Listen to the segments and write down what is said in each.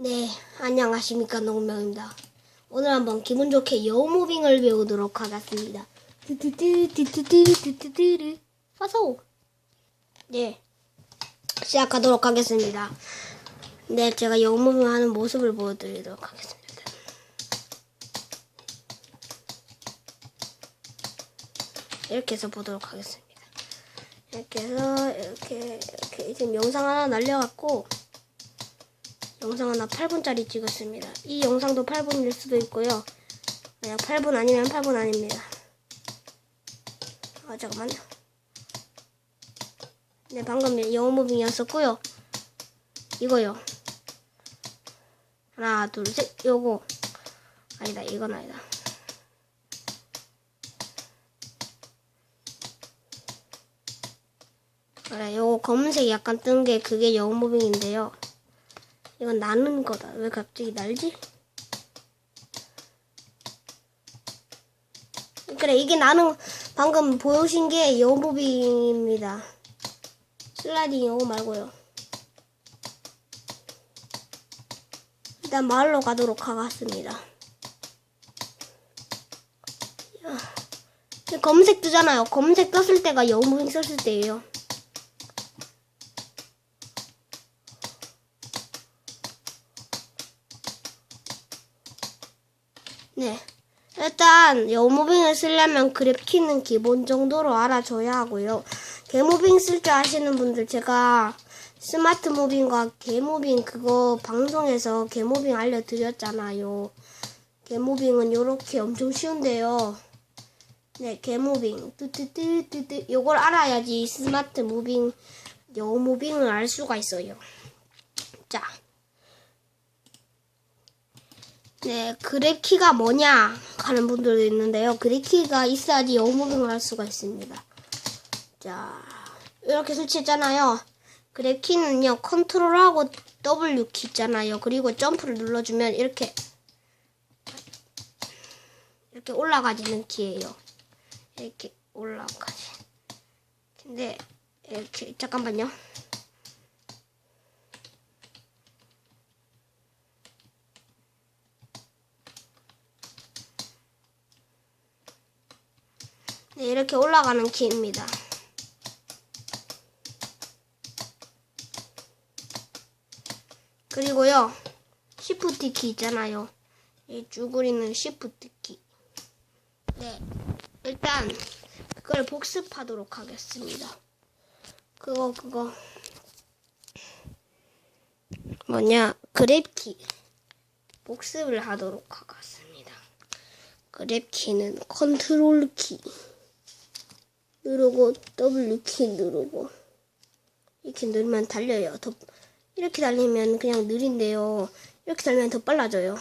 네, 안녕하십니까 농명입니다. 오늘 한번 기분 좋게 여우무빙을 배우도록 하겠습니다. 뚜뚜뚜뚜뚜뚜뚜뚜뚜 와서 네, 시작하도록 하겠습니다. 네, 제가 여우무빙 하는 모습을 보여드리도록 하겠습니다. 이렇게 해서 보도록 하겠습니다. 이렇게 해서 이렇게 이렇게 지금 영상 하나 날려갖고 영상 하나 8분짜리 찍었습니다. 이 영상도 8분일 수도 있고요. 만약 8분 아니면 8분 아닙니다. 아 잠깐만요. 네 방금 영어 무빙이었었고요. 이거요. 하나 둘셋 요거 아니다 이건 아니다. 그래 요거 검은색 약간 뜬 게 그게 영어 무빙인데요. 이건 나는 거다. 왜 갑자기 날지? 그래, 이게 나는 방금 보여주신 게 여우무빙입니다. 슬라이딩 여우 말고요. 일단 마을로 가도록 하겠습니다. 야, 검은색 뜨잖아요. 검은색 떴을 때가 여우무빙 썼을 때예요. 일단 여무빙을 쓰려면 그래픽키는 기본 정도로 알아줘야 하고요. 개무빙 쓸 줄 아시는 분들 제가 스마트 무빙과 개무빙 그거 방송에서 개무빙 알려드렸잖아요. 개무빙은 요렇게 엄청 쉬운데요. 네, 개무빙. 뚜뚜뚜뚜뚜. 요걸 알아야지 스마트 무빙, 여무빙을 알 수가 있어요. 자. 네, 그래키가 뭐냐 하는 분들도 있는데요. 그래키가 있어야지 영무빙을 할 수가 있습니다. 자, 이렇게 설치했잖아요. 그래키는요, 컨트롤하고 W키 있잖아요. 그리고 점프를 눌러주면 이렇게 이렇게 올라가지는 키예요. 이렇게 올라가지. 근데 이렇게 잠깐만요. 네, 이렇게 올라가는 키입니다. 그리고요, 시프트 키 있잖아요. 이 쭈그리는 시프트 키. 네, 일단 그걸 복습하도록 하겠습니다. 그거 그거 뭐냐 그랩키 복습을 하도록 하겠습니다. 그랩키는 컨트롤 키. 누르고 W키 누르고 이렇게 누르면 달려요. 더 이렇게 달리면 그냥 느린데요. 이렇게 달리면 더 빨라져요.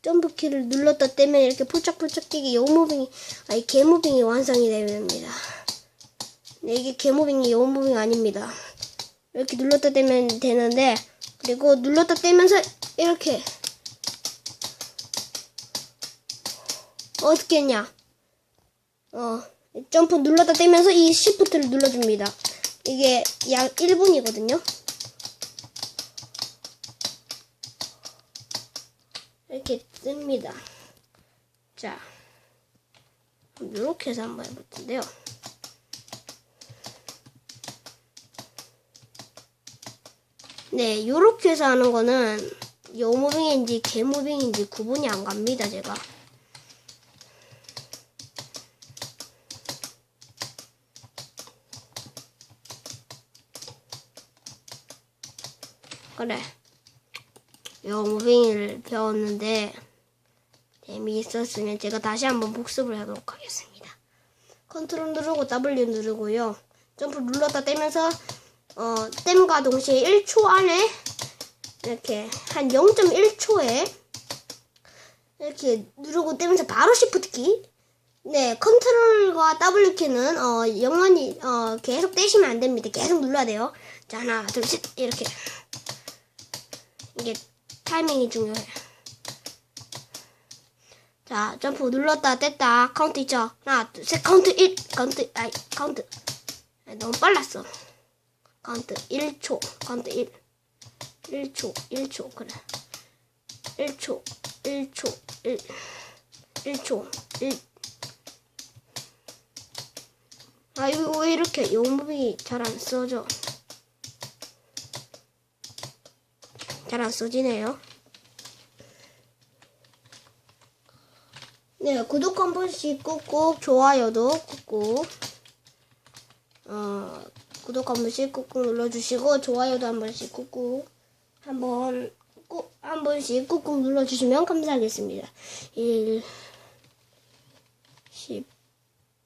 점프 키를 눌렀다 떼면 이렇게 폴짝폴짝 뛰기 여우무빙이 아니 개무빙이 완성이 됩니다. 네, 이게 개무빙이 여우무빙 아닙니다. 이렇게 눌렀다 떼면 되는데 그리고 눌렀다 떼면서 이렇게 어떻게 했냐? 어. 점프 눌렀다 떼면서 이 시프트를 눌러줍니다. 이게 약 1분이거든요. 이렇게 뜹니다. 자, 이렇게 해서 한번 해볼 텐데요. 네, 이렇게 해서 하는 거는 여무빙인지 개무빙인지 구분이 안 갑니다, 제가. 그래. 영무빙을 배웠는데 재미있었으면 제가 다시 한번 복습을 하도록 하겠습니다. 컨트롤 누르고 W 누르고요. 점프 눌렀다 떼면서 어, 땜과 동시에 1초 안에 이렇게 한 0.1초에 이렇게 누르고 떼면서 바로 시프트 키. 네, 컨트롤과 W 키는 어, 영원히 어, 계속 떼시면 안 됩니다. 계속 눌러야 돼요. 자, 하나, 둘, 셋 이렇게. 이게 타이밍이 중요해요. 자, 점프 눌렀다 뗐다 카운트 있죠? 하나, 둘, 셋 카운트 1 카운트 아이 카운트 아, 너무 빨랐어. 카운트 1초 카운트 1 1초, 1초, 그래. 1초, 1초, 1, 1초, 1. 아, 이거 왜 이렇게 용법이 잘 안 써져? 잘 안 써지네요. 네, 구독 한 번씩 꾹꾹, 좋아요도 꾹꾹, 어, 구독 한 번씩 꾹꾹 눌러주시고, 좋아요도 한 번씩 꾹꾹, 한 번, 꾹, 한 번씩 꾹꾹 눌러주시면 감사하겠습니다. 1, 10,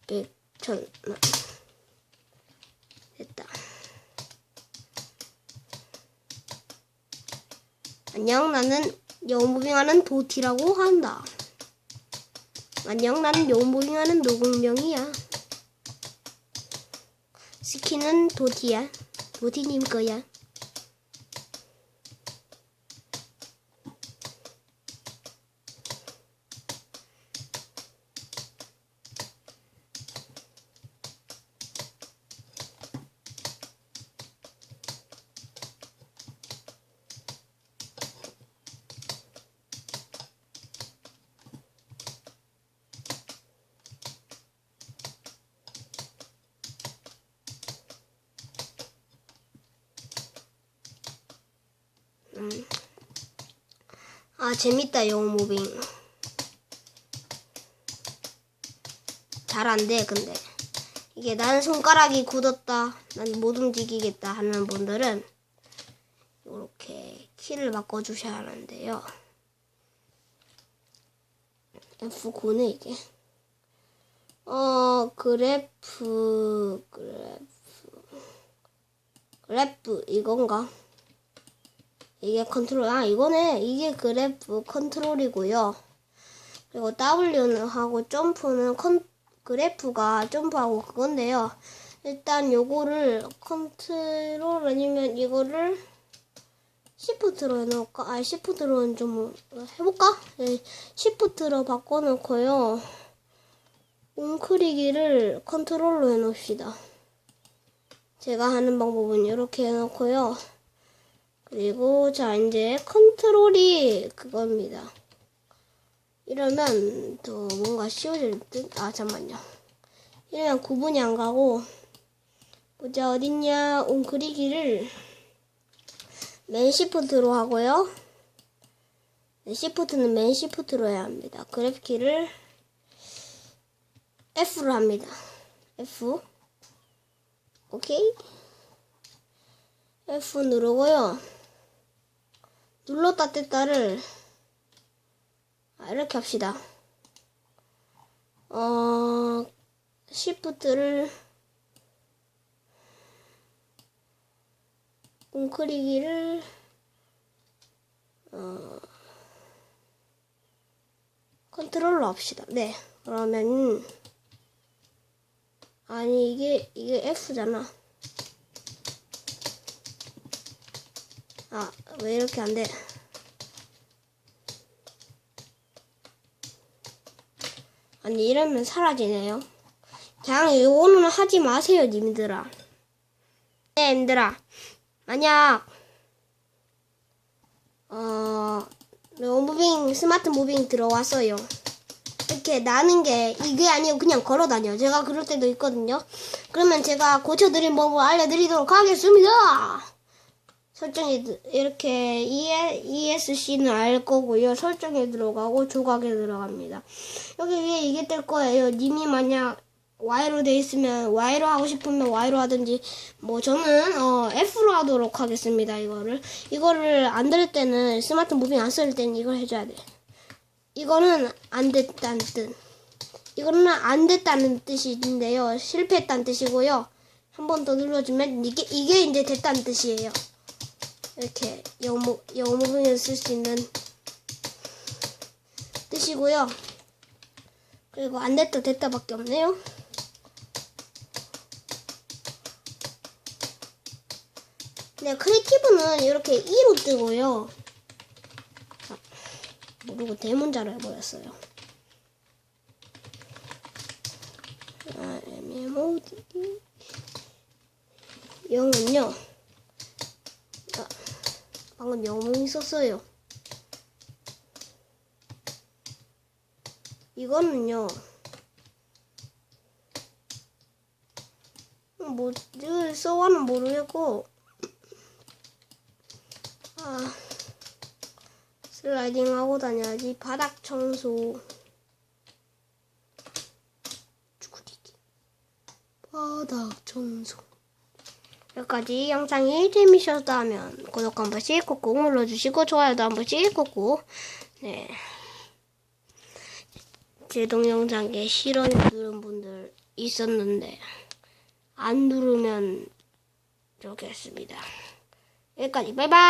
100, 1000, 됐다. 안녕, 나는 여무빙하는 도티라고 한다. 안녕, 나는 여무빙하는 노공명이야. 스킨은 도티야. 도티님 거야. 아, 재밌다, 영어 무빙. 잘 안 돼, 근데. 이게 나는 손가락이 굳었다, 난 못 움직이겠다 하는 분들은 이렇게 키를 바꿔주셔야 하는데요. F9네, 이게. 어, 그래프, 그래프, 그래프, 이건가? 이게 컨트롤, 아, 이거네. 이게 그래프 컨트롤이고요. 그리고 W는 하고 점프는 컨, 그래프가 점프하고 그건데요. 일단 요거를 컨트롤 아니면 이거를 시프트로 해놓을까? 아, 시프트로는 좀 해볼까? 네, 시프트로 바꿔놓고요. 웅크리기를 컨트롤로 해놓읍시다. 제가 하는 방법은 이렇게 해놓고요. 그리고 자 이제 컨트롤이 그겁니다. 이러면 더 뭔가 쉬워질 듯. 아 잠만요. 이러면 구분이 안 가고 보자 어딨냐 웅크리기를 맨 시프트로 하고요. 네, 시프트는 맨 시프트로 해야 합니다. 그래프 키를 F로 합니다. F 오케이 F 누르고요. 눌렀다 뗐다를 아, 이렇게 합시다. 어, 시프트를 웅크리기를 어, 컨트롤로 합시다. 네. 그러면 아니 이게 이게 F잖아. 아, 왜 이렇게 안 돼? 아니, 이러면 사라지네요. 그냥 이거는 하지 마세요, 님들아. 네, 님들아. 만약, 어, 무빙, 스마트 무빙 들어왔어요. 이렇게 나는 게 이게 아니고 그냥 걸어 다녀. 제가 그럴 때도 있거든요. 그러면 제가 고쳐드린 법을 알려드리도록 하겠습니다. 설정에 들- 이렇게 ESC는 알 거고요. 설정에 들어가고 조각에 들어갑니다. 여기 위에 이게 뜰 거예요. 님이 만약 Y로 돼 있으면 Y로 하고 싶으면 Y로 하든지 뭐 저는 어 F로 하도록 하겠습니다. 이거를 이거를 안 될 때는 스마트 무빙 안 쓸 때는 이걸 해줘야 돼. 이거는 안 됐다는 뜻. 이거는 안 됐다는 뜻인데요. 실패했다는 뜻이고요. 한 번 더 눌러주면 이게 이게 이제 됐다는 뜻이에요. 이렇게 영어 영어 부분을 쓸수 있는 뜻이고요. 그리고 안 됐다 됐다밖에 없네요. 네, 크리에이티브는 이렇게 2로 뜨고요. 자, 모르고 대문자로 해버렸어요. 아, MMOD 0은요. 방금 영웅이 썼어요. 이거는요. 뭐, 이거 써와는 모르겠고, 아, 슬라이딩 하고 다녀야지. 바닥 청소. 바닥 청소. 여기까지 영상이 재미있었다면 구독 한 번씩 꾹꾹 눌러주시고 좋아요도 한 번씩 꾹꾹 네. 제 동영상에 싫어 누른 분들 있었는데 안 누르면 좋겠습니다. 여기까지 바이바이